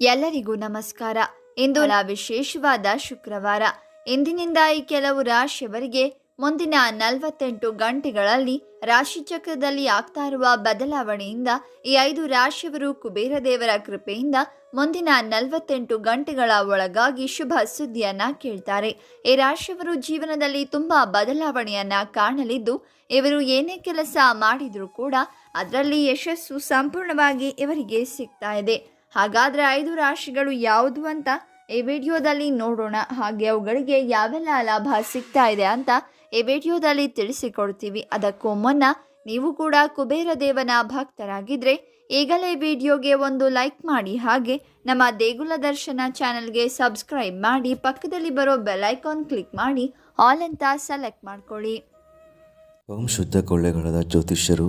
ಎಲ್ಲರಿಗೂ ನಮಸ್ಕಾರ. ಇಂದು ವಿಶೇಷವಾದ ಶುಕ್ರವಾರ. ಇಂದಿನಿಂದ ಈ ಕೆಲವು ರಾಶಿಯವರಿಗೆ ಮುಂದಿನ ನಲವತ್ತೆಂಟು ಗಂಟೆಗಳಲ್ಲಿ ರಾಶಿಚಕ್ರದಲ್ಲಿ ಆಗ್ತಾ ಇರುವ ಬದಲಾವಣೆಯಿಂದ ಈ ಐದು ರಾಶಿಯವರು ಕುಬೇರ ದೇವರ ಕೃಪೆಯಿಂದ ಮುಂದಿನ ನಲವತ್ತೆಂಟು ಗಂಟೆಗಳ ಒಳಗಾಗಿ ಶುಭ ಸುದ್ದಿಯನ್ನ ಕೇಳ್ತಾರೆ. ಈ ರಾಶಿಯವರು ಜೀವನದಲ್ಲಿ ತುಂಬಾ ಬದಲಾವಣೆಯನ್ನ ಕಾಣಲಿದ್ದು ಇವರು ಏನೇ ಕೆಲಸ ಮಾಡಿದರೂ ಕೂಡ ಅದರಲ್ಲಿ ಯಶಸ್ಸು ಸಂಪೂರ್ಣವಾಗಿ ಇವರಿಗೆ ಸಿಗ್ತಾ ಇದೆ. ಹಾಗಾದ್ರೆ ಐದು ರಾಶಿಗಳು ಯಾವುದು ಅಂತ ಈ ವಿಡಿಯೋದಲ್ಲಿ ನೋಡೋಣ. ಹಾಗೆ ಅವುಗಳಿಗೆ ಯಾವೆಲ್ಲ ಲಾಭ ಸಿಗ್ತಾ ಇದೆ ಅಂತ ಈ ವಿಡಿಯೋದಲ್ಲಿ ತಿಳಿಸಿಕೊಡ್ತೀವಿ. ಅದಕ್ಕೂ ಮುನ್ನ ನೀವು ಕೂಡ ಕುಬೇರ ದೇವನ ಭಕ್ತರಾಗಿದ್ದರೆ ಈಗಲೇ ವಿಡಿಯೋಗೆ ಒಂದು ಲೈಕ್ ಮಾಡಿ. ಹಾಗೆ ನಮ್ಮ ದೇಗುಲ ದರ್ಶನ ಚಾನಲ್ಗೆ ಸಬ್ಸ್ಕ್ರೈಬ್ ಮಾಡಿ, ಪಕ್ಕದಲ್ಲಿ ಬರೋ ಬೆಲ್ ಐಕಾನ್ ಕ್ಲಿಕ್ ಮಾಡಿ, ಆಲ್ ಅಂತ ಸೆಲೆಕ್ಟ್ ಮಾಡ್ಕೊಳ್ಳಿ. ಓಂ ಶುದ್ಧ ಕೊಳ್ಳೆಗಳದ ಜ್ಯೋತಿಷ್ಯರು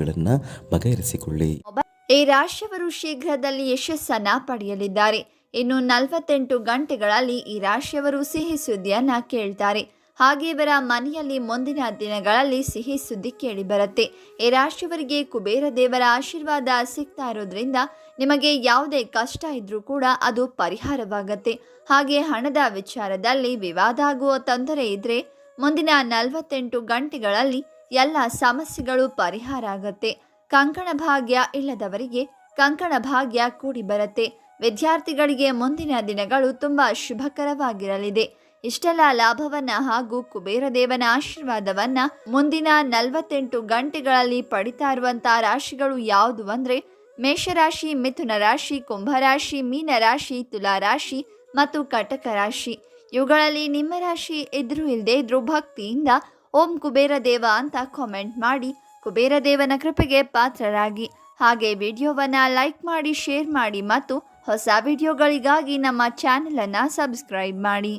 ಸಮಸ್ಯೆಗಳನ್ನು ಬಗೆಹರಿಸಿಕೊಳ್ಳಿ. ಈ ರಾಶಿಯವರು ಶೀಘ್ರದಲ್ಲಿ ಯಶಸ್ಸನ್ನ ಪಡೆಯಲಿದ್ದಾರೆ. ಇನ್ನು ನಲವತ್ತೆಂಟು ಗಂಟೆಗಳಲ್ಲಿ ಈ ರಾಶಿಯವರು ಸಿಹಿ ಸುದ್ದಿಯನ್ನ ಕೇಳ್ತಾರೆ. ಹಾಗೆ ಇವರ ಮನೆಯಲ್ಲಿ ಮುಂದಿನ ದಿನಗಳಲ್ಲಿ ಸಿಹಿ ಸುದ್ದಿ ಕೇಳಿ ಬರುತ್ತೆ. ಈ ರಾಶಿಯವರಿಗೆ ಕುಬೇರ ದೇವರ ಆಶೀರ್ವಾದ ಸಿಗ್ತಾ ಇರೋದ್ರಿಂದ ನಿಮಗೆ ಯಾವುದೇ ಕಷ್ಟ ಇದ್ರೂ ಕೂಡ ಅದು ಪರಿಹಾರವಾಗತ್ತೆ. ಹಾಗೆ ಹಣದ ವಿಚಾರದಲ್ಲಿ ವಿವಾದ ಆಗುವ ತೊಂದರೆ ಇದ್ರೆ ಮುಂದಿನ ನಲವತ್ತೆಂಟು ಗಂಟೆಗಳಲ್ಲಿ ಎಲ್ಲ ಸಮಸ್ಯೆಗಳು ಪರಿಹಾರ ಆಗತ್ತೆ. ಕಂಕಣ ಭಾಗ್ಯ ಇಲ್ಲದವರಿಗೆ ಕಂಕಣ ಭಾಗ್ಯ ಕೂಡಿ ಬರುತ್ತೆ. ವಿದ್ಯಾರ್ಥಿಗಳಿಗೆ ಮುಂದಿನ ದಿನಗಳು ತುಂಬ ಶುಭಕರವಾಗಿರಲಿದೆ. ಇಷ್ಟೆಲ್ಲ ಲಾಭವನ್ನ ಹಾಗೂ ಕುಬೇರ ದೇವನ ಆಶೀರ್ವಾದವನ್ನ ಮುಂದಿನ ನಲವತ್ತೆಂಟು ಗಂಟೆಗಳಲ್ಲಿ ಪಡಿತಾ ಇರುವಂತ ರಾಶಿಗಳು ಯಾವುದು ಅಂದ್ರೆ ಮೇಷರಾಶಿ, ಮಿಥುನ ರಾಶಿ, ಕುಂಭರಾಶಿ, ಮೀನರಾಶಿ, ತುಲಾರಾಶಿ ಮತ್ತು ಕಟಕ ರಾಶಿ ಇವುಗಳಲ್ಲಿ ನಿಮ್ಮ ರಾಶಿ ಇದ್ರೂ ಇಲ್ಲದೆ ಇದ್ರೂ ಭಕ್ತಿಯಿಂದ ಓಂ ಕುಬೇರ ದೇವ ಅಂತ ಕಾಮೆಂಟ್ ಮಾಡಿ. ಕುಬೇರ ದೇವನ ಕೃಪೆಗೆ ಪಾತ್ರರಾಗಿ. ಹಾಗೆ ವಿಡಿಯೋವನ್ನು ಲೈಕ್ ಮಾಡಿ ಶೇರ್ ಮಾಡಿ ಮತ್ತು ಹೊಸ ವಿಡಿಯೋಗಳಿಗಾಗಿ ನಮ್ಮ ಚಾನಲನ್ನು ಸಬ್ಸ್ಕ್ರೈಬ್ ಮಾಡಿ.